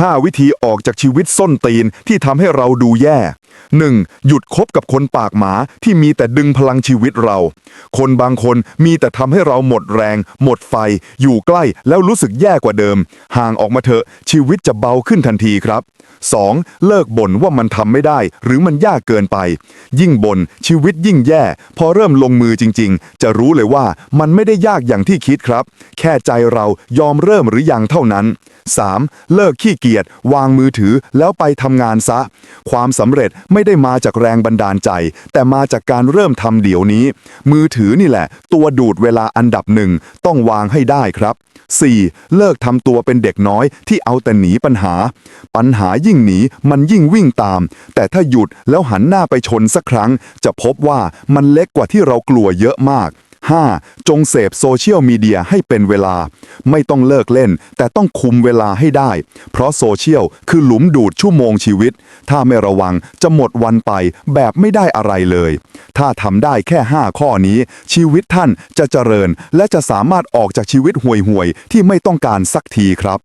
5 วิธีออกจากชีวิตส้นตีนที่ทำให้เราดูแย่ 1. หยุดคบกับคนปากหมาที่มีแต่ดึงพลังชีวิตเรา คนบางคนมีแต่ทำให้เราหมดแรง หมดไฟ อยู่ใกล้แล้วรู้สึกแย่กว่าเดิม ห่างออกมาเถอะ ชีวิตจะเบาขึ้นทันทีครับ 2. เลิกบ่นว่ามันทำไม่ได้ หรือมันยากเกินไป ยิ่งบ่นชีวิตยิ่งแย่ พอเริ่มลงมือจริง ๆ จะรู้เลยว่ามันไม่ได้ยากอย่างที่คิดครับ แค่ใจเรายอมเริ่มหรือยังเท่านั้น 3. เลิกขี้เกียกียจ วางมือถือแล้วไปทำงานซะ ความสำเร็จไม่ได้มาจากแรงบันดาลใจ แต่มาจากการเริ่มทำเดี๋ยวนี้ มือถือนี่แหละ ตัวดูดเวลาอันดับหนึ่งต้องวางให้ได้ครับ 4. เลิกทำตัวเป็นเด็กน้อยที่เอาแต่หนีปัญหา ปัญหายิ่งหนีมันยิ่งวิ่งตาม แต่ถ้าหยุดแล้วหันหน้าไปชนสักครั้ง จะพบว่ามันเล็กกว่าที่เรากลัวเยอะมาก 5. จงเสพโซเชียลมีเดียให้เป็นเวลา ไม่ต้องเลิกเล่น แต่ต้องคุมเวลาให้ได้ เพราะโซเชียลคือหลุมดูดชั่วโมงชีวิต ถ้าไม่ระวังจะหมดวันไปแบบไม่ได้อะไรเลย ถ้าทำได้แค่ 5 ข้อนี้ ชีวิตท่านจะเจริญ และจะสามารถออกจากชีวิตห่วยๆที่ไม่ต้องการสักทีครับ